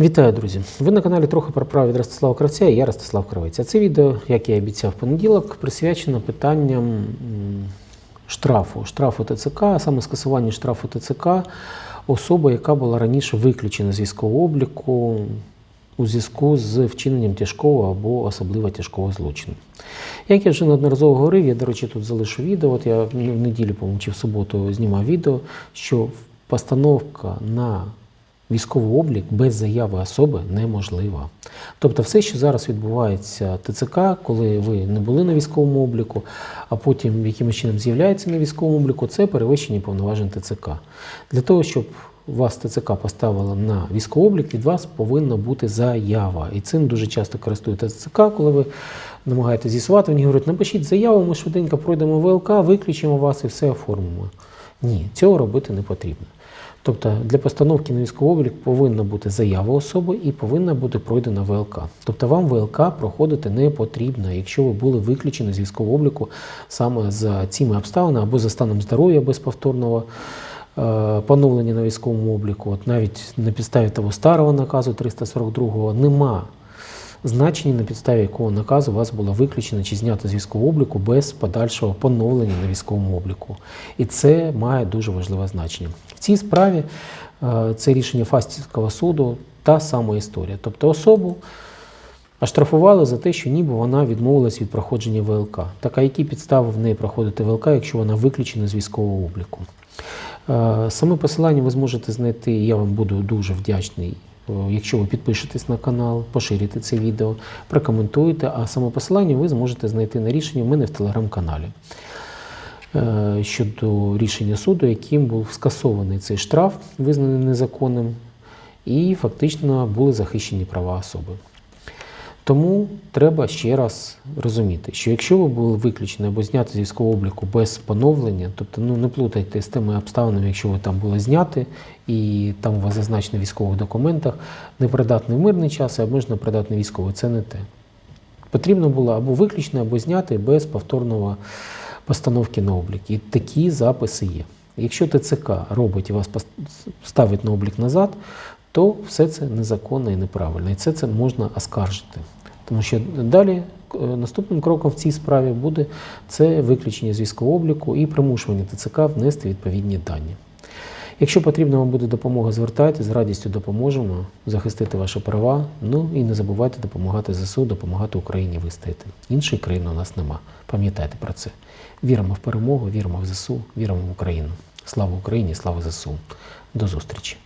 Вітаю, друзі! Ви на каналі трохи про право від Ростислава Кравця і я Ростислав Кравець. А це відео, як я обіцяв понеділок, присвячено питанням штрафу, штрафу ТЦК, а саме скасування штрафу ТЦК особи, яка була раніше виключена з військового обліку у зв'язку з вчиненням тяжкого або особливо тяжкого злочину. Як я вже неодноразово говорив, я, до речі, тут залишу відео. От я в неділю, по-моєму, чи в суботу знімав відео, що постановка на військовий облік без заяви особи неможлива. Тобто, все, що зараз відбувається ТЦК, коли ви не були на військовому обліку, а потім якимось чином з'являється на військовому обліку, це перевищення повноважень ТЦК. Для того, щоб вас ТЦК поставила на військовий облік, від вас повинна бути заява. І цим дуже часто користується ТЦК, коли ви намагаєтесь з'ясувати, вони говорять, напишіть заяву, ми швиденько пройдемо ВЛК, виключимо вас і все оформимо. Ні, цього робити не потрібно. Тобто для постановки на військовий облік повинна бути заява особи і повинна бути пройдена ВЛК. Тобто вам ВЛК проходити не потрібно, якщо ви були виключені з військового обліку саме за цими обставинами або за станом здоров'я без повторного е, поновлення на військовому обліку. От навіть на підставі того старого наказу 342 нема значення, на підставі якого наказу вас було виключено чи знято з військового обліку без подальшого поновлення на військовому обліку. І це має дуже важливе значення. В цій справі е, це рішення Фастівського суду та сама історія. Тобто особу оштрафували за те, що ніби вона відмовилась від проходження ВЛК. Так а які підстави в неї проходити ВЛК, якщо вона виключена з військового обліку? Е, Саме посилання ви зможете знайти, я вам буду дуже вдячний, якщо ви підпишетесь на канал, поширите це відео, прокоментуєте, а саме посилання ви зможете знайти на рішенні в мене в телеграм-каналі. Е, Щодо рішення суду, яким був скасований цей штраф, визнаний незаконним, і фактично були захищені права особи. Тому треба ще раз розуміти, що якщо ви були виключені або зняті з військового обліку без поновлення, тобто ну не плутайте з тими обставинами, якщо ви там були зняті і там у вас зазначено в військових документах непридатний в мирний час, а обмежено придатний військовий, це не те. Потрібно було або виключено, або зняти без повторного постановки на облік. І такі записи є. Якщо ТЦК робить і вас ставить на облік назад, то все це незаконно і неправильно. І це, це можна оскаржити. Тому що далі е, наступним кроком в цій справі буде це виключення з військового обліку і примушування ТЦК внести відповідні дані. Якщо потрібна вам буде допомога, звертайтеся, з радістю допоможемо захистити ваші права. Ну і не забувайте допомагати ЗСУ, допомагати Україні вистояти. Іншої країни у нас нема. Пам'ятайте про це. Віримо в перемогу, віримо в ЗСУ, віримо в Україну. Слава Україні, слава ЗСУ. До зустрічі!